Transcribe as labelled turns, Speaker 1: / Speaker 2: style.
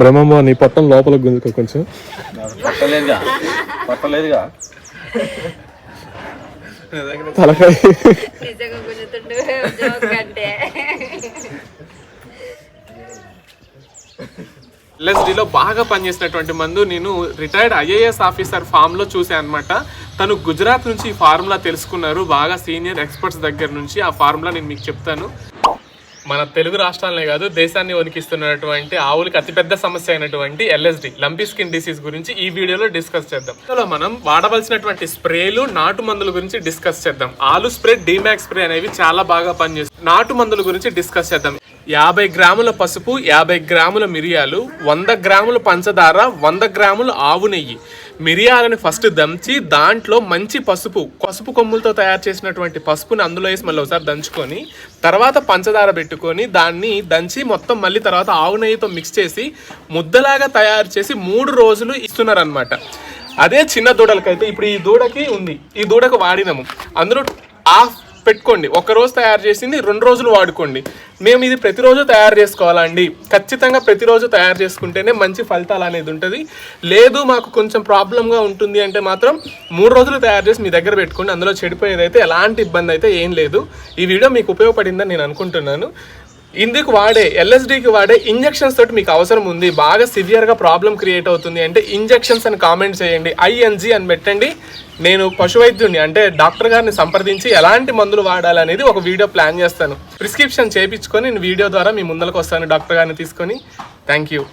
Speaker 1: బ్రహ్మమ్మ నీ పొట్టం లోపల గుంజుకో కొంచెం.
Speaker 2: పట్టలేదుగా? పట్టలేదుగా?
Speaker 1: తలకాయ.
Speaker 3: ఎల్ఎస్డిలో బాగా పనిచేసినటువంటి మందు నేను రిటైర్డ్ ఐఏఎస్ ఆఫీసర్ ఫామ్లో చూసాను అనమాట తను గుజరాత్ నుంచి ఈ ఫార్ములా తెలుసుకున్నారు. బాగా సీనియర్ ఎక్స్పర్ట్స్ దగ్గర నుంచి ఆ ఫార్ములా నేను మీకు చెప్తాను. మన తెలుగు రాష్ట్రాలనే కాదు దేశాన్ని వణికిస్తున్నటువంటి ఆవులకి అతిపెద్ద సమస్య అయినటువంటి ఎల్ఎస్డి లంపీ స్కిన్ డిసీజ్ గురించి ఈ వీడియోలో డిస్కస్ చేద్దాం. ఇందులో మనం వాడవలసినటువంటి స్ప్రేలు నాటు మందుల గురించి డిస్కస్ చేద్దాం. ఆలు స్ప్రే డిమాక్ స్ప్రే అనేవి చాలా బాగా పనిచేస్తాయి. నాటు మందుల గురించి డిస్కస్ చేద్దాం. యాభై గ్రాముల పసుపు యాభై గ్రాముల మిరియాలు వంద గ్రాముల పంచదార వంద గ్రాముల ఆవు నెయ్యి. మిరియాలను ఫస్ట్ దంచి దాంట్లో మంచి పసుపు పసుపు కొమ్ములతో తయారు చేసినటువంటి పసుపుని అందులో వేసి మళ్ళీ ఒకసారి దంచుకొని తర్వాత పంచదార పెట్టుకొని దాన్ని దంచి మొత్తం మళ్ళీ తర్వాత ఆవు నెయ్యితో మిక్స్ చేసి ముద్దలాగా తయారు చేసి మూడు రోజులు ఇస్తున్నారనమాట అదే చిన్న దూడలకైతే ఇప్పుడు ఈ దూడకి ఉంది. ఈ దూడకు వాడినాము. అందులో హాఫ్ పెట్టుకోండి. ఒక రోజు తయారు చేసింది రెండు రోజులు వాడుకోండి. మేము ఇది ప్రతిరోజు తయారు చేసుకోవాలండి. ఖచ్చితంగా ప్రతిరోజు తయారు చేసుకుంటేనే మంచి ఫలితాలు అనేది ఉంటుంది. లేదు మాకు కొంచెం ప్రాబ్లంగా ఉంటుంది అంటే మాత్రం మూడు రోజులు తయారు చేసి మీ దగ్గర పెట్టుకోండి. అందులో చెడిపోయేదైతే ఎలాంటి ఇబ్బంది అయితే ఏం లేదు. ఈ వీడియో మీకు ఉపయోగపడిందని నేను అనుకుంటున్నాను. ఇందుకు వాడే ఎల్ఎస్డికి వాడే ఇంజెక్షన్స్ తోటి మీకు అవసరం ఉంది. బాగా సివియర్గా ప్రాబ్లం క్రియేట్ అవుతుంది అంటే ఇంజెక్షన్స్ అని కామెంట్ చేయండి. ఐఎన్జి అని పెట్టండి. నేను పశువైద్యుని అంటే డాక్టర్ గారిని సంప్రదించి ఎలాంటి మందులు వాడాలనేది ఒక వీడియో ప్లాన్ చేస్తాను. ప్రిస్క్రిప్షన్ చేయించుకొని నేను వీడియో ద్వారా మీ ముందరకు వస్తాను డాక్టర్ గారిని తీసుకొని. Thank you